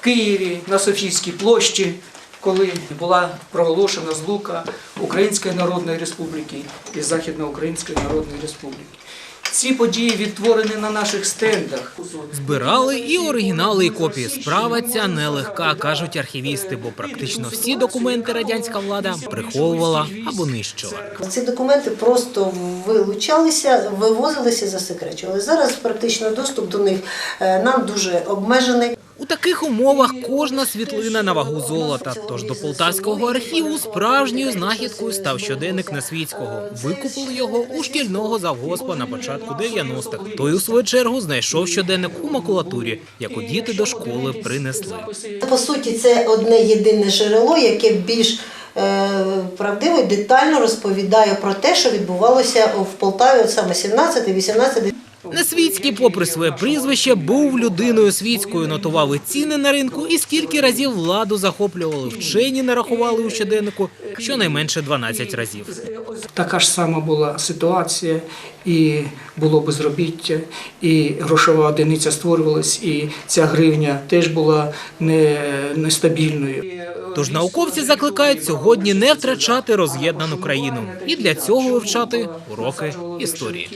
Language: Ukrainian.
Києві на Софійській площі, коли була проголошена злука Української Народної Республіки і Західноукраїнської Народної Республіки. Ці події відтворені на наших стендах. Збирали і оригінали, і копії. Справа ця нелегка, кажуть архівісти, бо практично всі документи радянська влада приховувала або нищила. Ці документи просто вилучалися, вивозилися, засекречували. Зараз практично доступ до них е, нам дуже обмежений. У таких умовах кожна світлина на вагу золота. Тож до полтавського архіву справжньою знахідкою став щоденник Несвіцького. Викупили його у шкільного завгоспа на початку 90-х. Той у свою чергу знайшов щоденник у макулатурі, яку діти до школи принесли. По суті, це одне єдине джерело, яке більш е, правдиво і детально розповідає про те, що відбувалося в Полтаві, от саме 17, 18, Несвіцький, попри своє прізвище, був людиною світською, нотував і ціни на ринку, і скільки разів владу захоплювали вчені, нарахували у щоденнику щонайменше 12 разів. Така ж сама була ситуація, і було безробіття, і грошова одиниця створювалась, і ця гривня теж була не, нестабільною. Тож науковці закликають сьогодні не втрачати роз'єднану країну і для цього вивчати уроки історії.